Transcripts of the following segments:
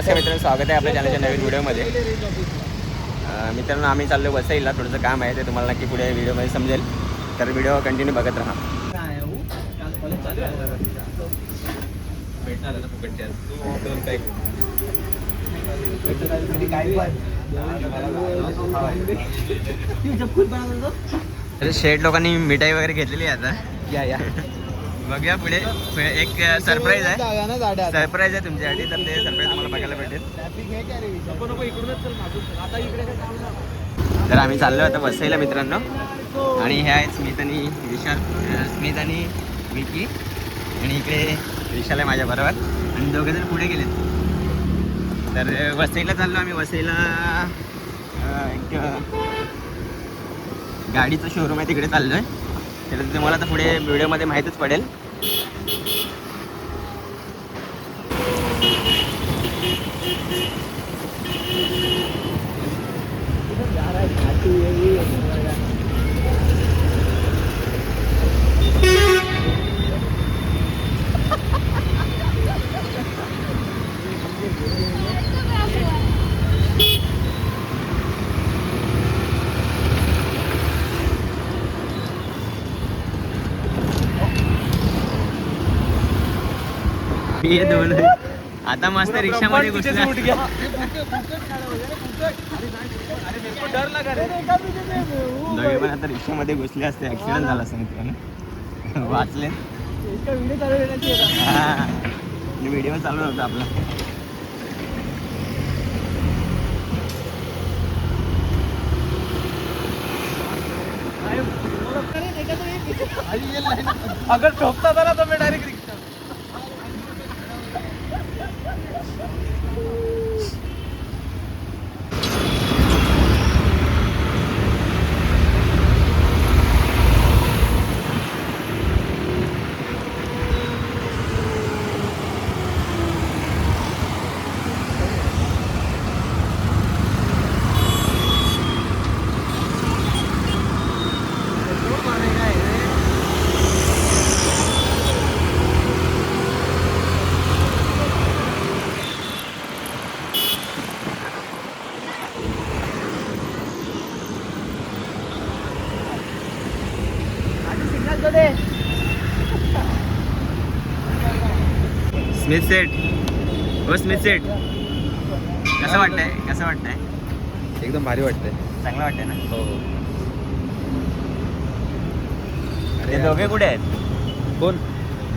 नमस्कार मित्रांनो स्वागत आहे आपल्या चॅनलच्या नवीन व्हिडिओमध्ये. मित्रांनो आम्ही चाललो वसईला थोडंसं काम आहे ते तुम्हाला नक्की पुढे व्हिडिओमध्ये समजेल. तर व्हिडिओ कंटिन्यू बघत राहा. तर शेठ लोकांनी मिठाई वगैरे घेतलेली आहे आता. या या. बघूया पुढे. एक सरप्राईज आहे. सरप्राईज आहे तुमच्यासाठी तर ते सरप्राईज तुम्हाला बघायला भेटेल. तर आम्ही चाललो आता वसईला मित्रांनो. आणि हे आहेत स्मित आणि विशाल स्मित आणि विकी. आणि इकडे विशाल आहे माझ्याबरोबर आणि दोघे जण पुढे गेलेत. तर वसईला चाललो आम्ही. वसईला एक गाडीचं शोरूम आहे तिकडे चाललो आहे तर तुम्हाला आता पुढे व्हिडिओमध्ये माहीतच पडेल. हे दोन. आता मस्त रिक्षामध्ये घुसला. दोघे पण आता रिक्षामध्ये घुसले असते. ऍक्सिडेंट झाला मित्रांनो वाचले. व्हिडिओ चालू नव्हता आपला. अगर ठोकता झाला तर मी डायरेक्ट स्मिथ सेट हो स्मिथ सेट कसं वाटतंय? कसं वाटतंय? एकदम भारी वाटतंय. चांगलं वाटतंय ना? हो हो. ते दोघे कुठे आहेत? कोण?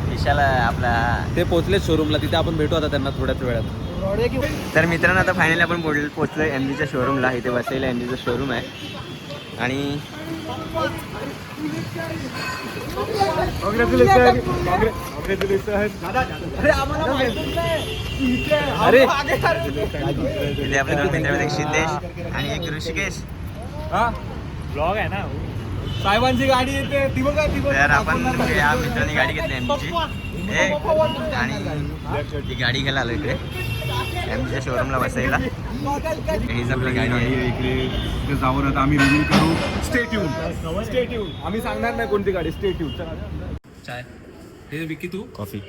विशाल आपला. ते पोहोचले शोरूमला तिथे आपण भेटू आता त्यांना थोड्याच वेळात. तर मित्रांनो आता फायनली आपण बोल पोचलो एम जीच्या शोरूमला इथे वसईला एम जीचं शोरूम आहे. आणि अरे इथे आपले दोन मित्र एक सिद्धेश आणि एक ऋषिकेश. हा? ब्लॉग आहे ना साहेबांची गाडी येते ती बघा ती तर आपण या मित्रांनी गाडी घेतली एम जीची आणि ती गाडी घ्यायला आलो इकडे. एम जीच्या शोरूमला बसायला. आहे इकडे. जाऊन आता आम्ही रिव्ह्यू करू. स्टे ट्यून स्टे ट्यून आम्ही सांगणार नाही कोणती गाडी. स्टे ट्यून चाय. हे विकी तू? कॉफी.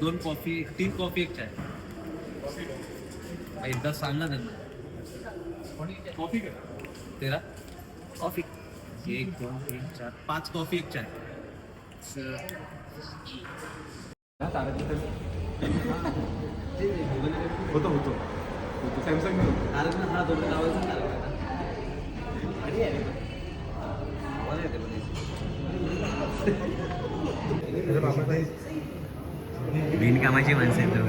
दोन कॉफी तीन कॉफी एक चाय. एकदा सांग ना त्यांना कॉफी तेरा? कॉफी. एक दोन तीन चार पाच कॉफी एक चाय. होतं होतं. सॅमसंग बिनकामाची माणसं आहेत जण.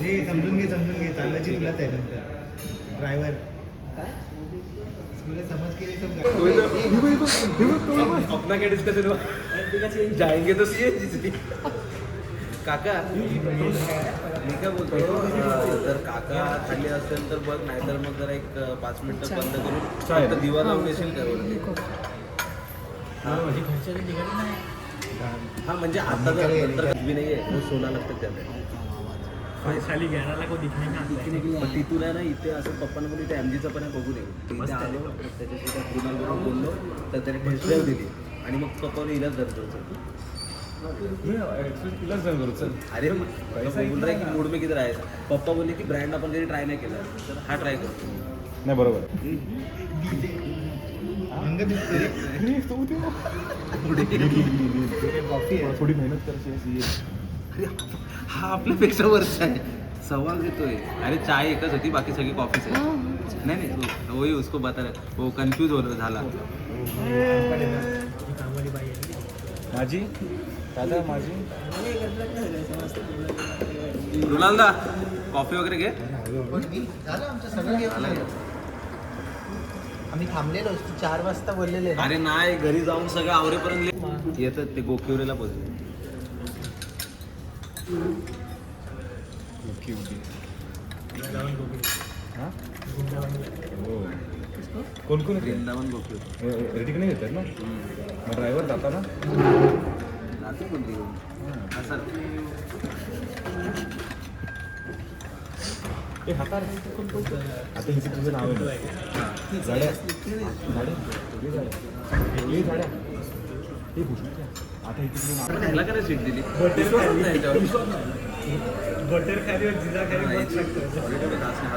हे समजून घे समजून घे. चालवायची तुलाच आहे नंतर. ड्रायव्हर तुला समज केली सब अपना क्या डिस्कस है जाएंगे तो सी काका मी काय बोलतो जर काका खाली असेल तर बघ नाहीतर मग जरा एक पाच मिनिटं बंद करून फक्त दिवा लावून येशील का वरती हा म्हणजे आता जर नंतर कधी नाहीये मग सोडा लागतं त्याला. वैशाली घेणारा को? दिखने तिथून आहे ना इथे असं पप्पांना बोलले ते एमजीचं पण बघू नये इथे आलो त्याच्याशी त्या बोललो तर त्याने टेस्ट ड्राईव्ह दिली. आणि मग पप्पाने हिलाच धरतो अरे बोल रहा है की मूड में किधर आहे पप्पा बोलले की ब्रँड आपण कधी ट्राय नाही केला तर हा ट्राय करतो नाही बरोबर. थोडी मेहनत करायची अरे हा आपल्यापेक्षा वर्ष आहे. सवाल देतोय. अरे चाय एकच होती बाकी सगळी कॉफीच आहे. नाही नाही वही उसको बता रहा वो कन्फ्यूज हो झाला. माझी दादा माझी कॉफी वगैरे घे. झालं आमचं सगळं घेऊन आम्ही थांबलेलो चार वाजता बोललेले. अरे नाही घरी जाऊन सगळं आवरेपर्यंत ले- येतात ते गोकिवरेला पोहोचले. ओके ओके हां हो कोण कोण येते वृंदावन गोकिवर रेटिंग नाही घेतात ना? मग ड्रायव्हर जाता ना? रात्री कोणती घेऊन असं. ए हाता आता हिची तुझं नाव आहे गाड्या सगळी गाड्या सगळी गाड्या हे भूषणच्या आता काय सीट दिली? बटर खाली. जिरा खाली घास नाही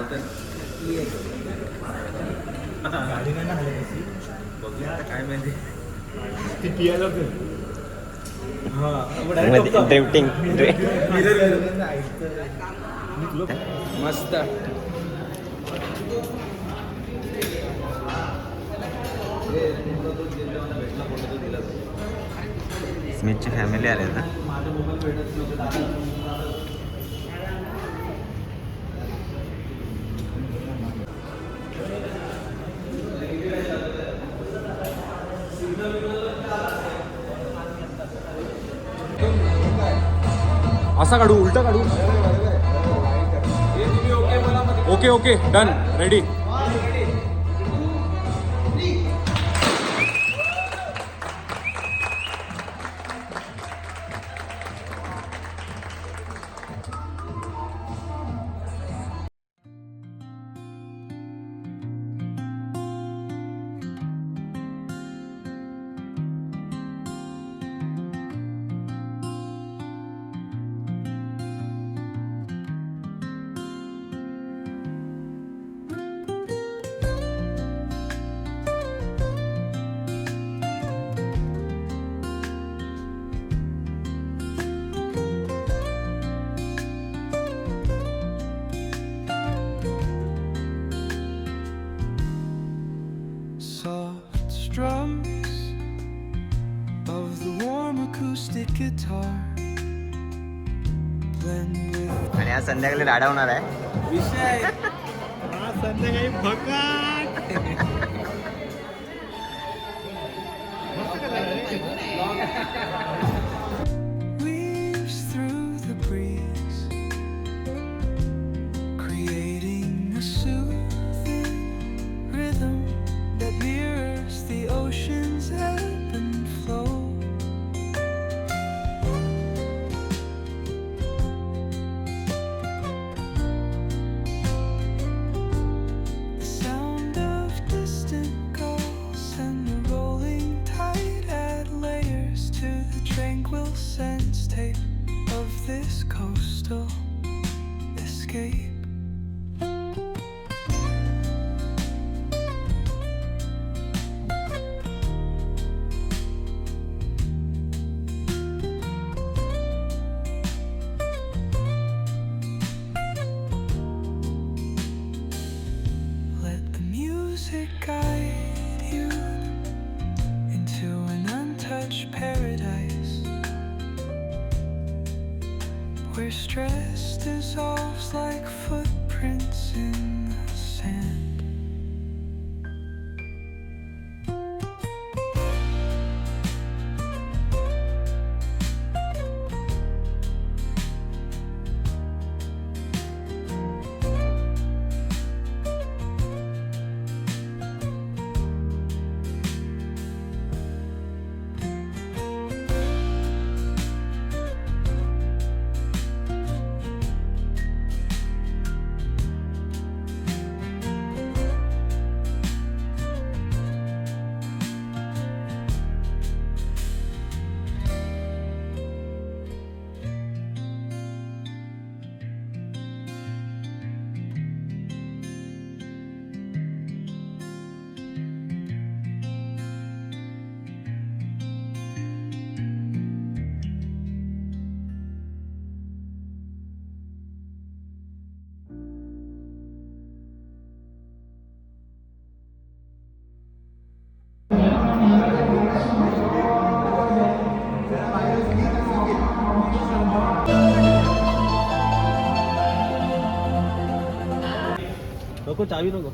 ना. बघूया काय माहिती. ती पियाला ड्रिफ्टिंग मस्त. स्मिथची फॅमिली आले ना असा काढू उलटा काढू. ओके ओके डन रेडी आज संध्याकाळी राडा होणार आहे. विषय. संध्याकाळी फकाट. Where stress dissolves like footprints in the sand. नको चावी नको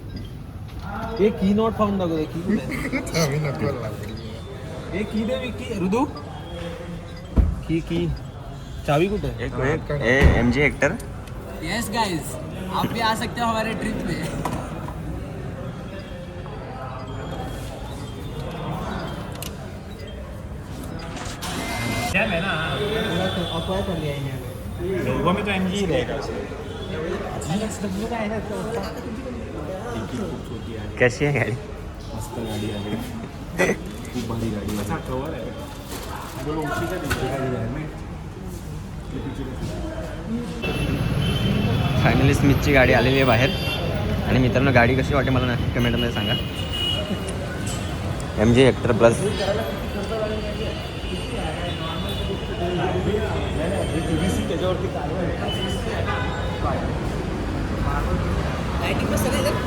हे की नॉट फाउंड दाखवते की कुठे आहे? हे। की दे विकी रुदू। की की चावी कुठे आहे? M G Hector yes guys आप भी आ सकते हो हमारे ट्रिप में क्या है ना? लोगों में तो एम जी रहेगा। कशी आहे गाडी? मस्त गाडी आहे. खूप भारी गाडी आहे. कवर आहे. फायनली स्मिथची गाडी आलेली आहे बाहेर. आणि मित्रांनो गाडी कशी वाटते मला नक्की कमेंटमध्ये सांगा. एम जी हेक्टर प्लस सगळे